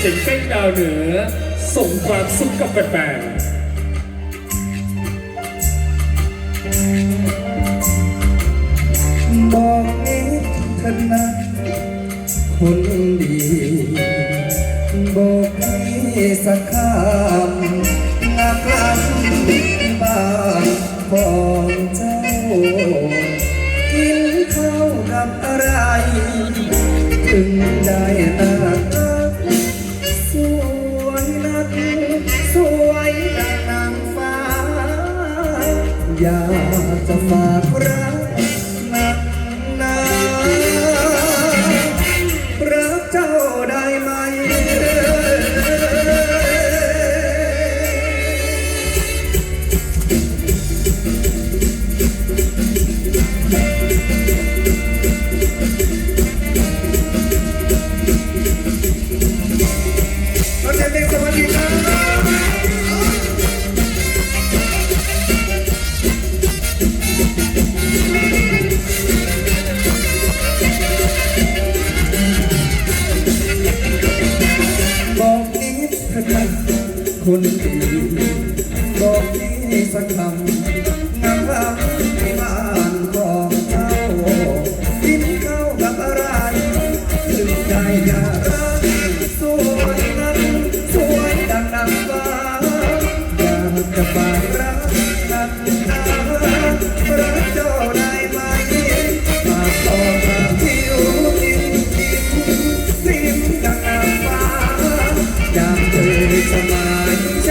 เสีงเต้นดาวเหนือ ส่งความสุขกับแฟนๆบอกนิดเถอะนะคนดี บอกให้สักคำงากล้ำบ้า อย่าเสวยนั้ดังนางฟ้าอยากจะฝรักนักนรักเจ้ได้มากบอกาต่รู้ยิ้มยิ้มยิ้มดังนางฟ้าอยากเธอสมาใจ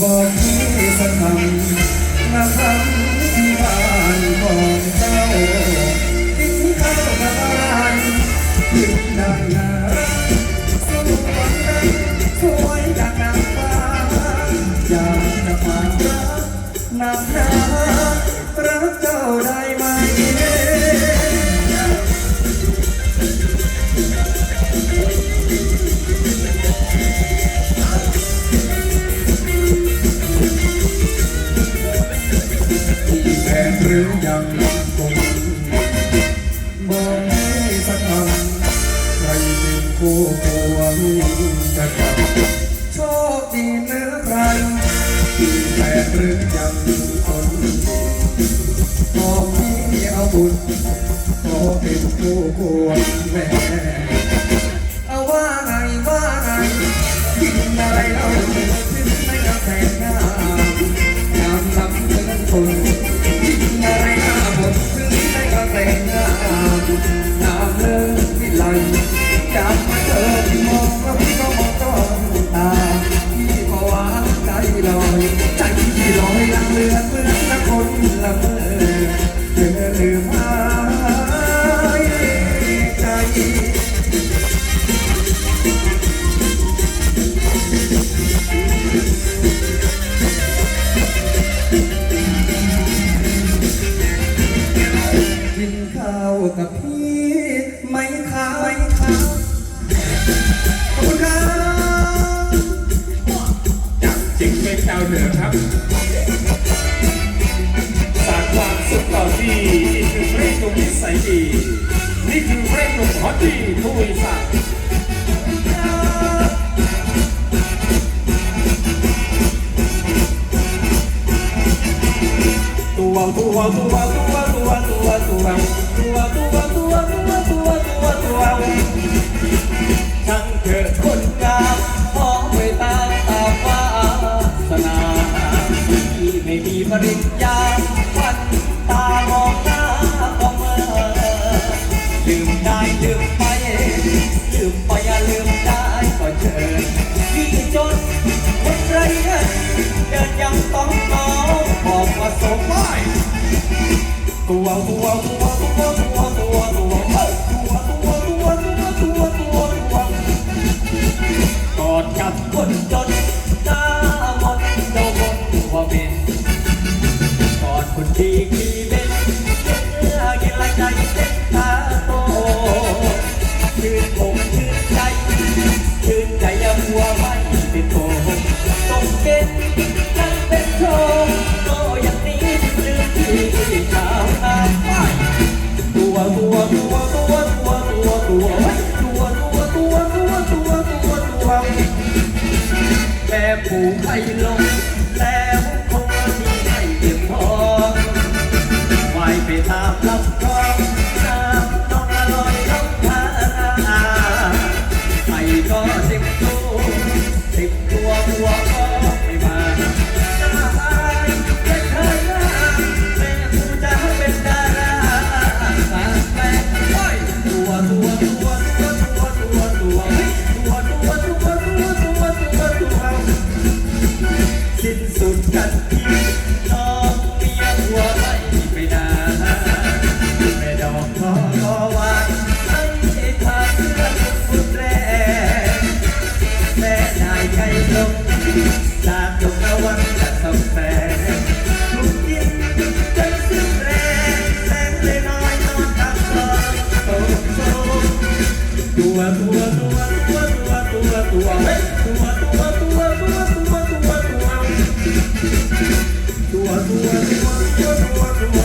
บอกพี่สักคำมาคำที่บ้านของเจ้า คู่ควงจะกลับโชคดีเนื้อใครที่แต่หรือยังคนบอกพี่เอาบุญขอเป็นคู่ควงแม่ วเหนือครับ สารความสุขต่อที่นี่คือพระนุ่มนิสัยดี นี่คือเรื่ะนุ่มฮอตดีทุยสักตัวตัวตัวตัวตัวตัวตัวตัวตัว แค่ผู้ไปลง Everyone, everyone, everyone.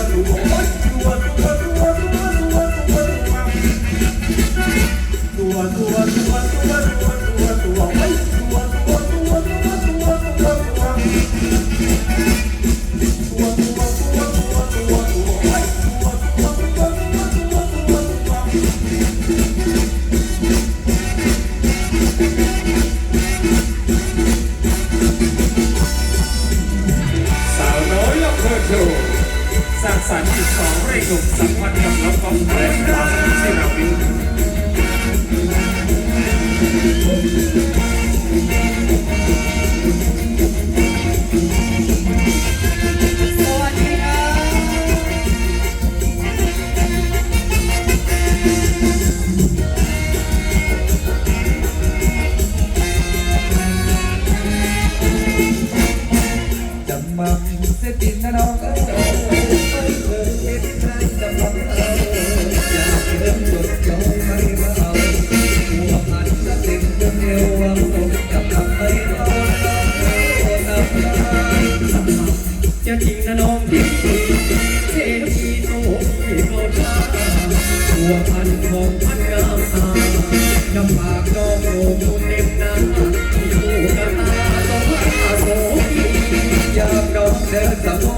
เดินสำรว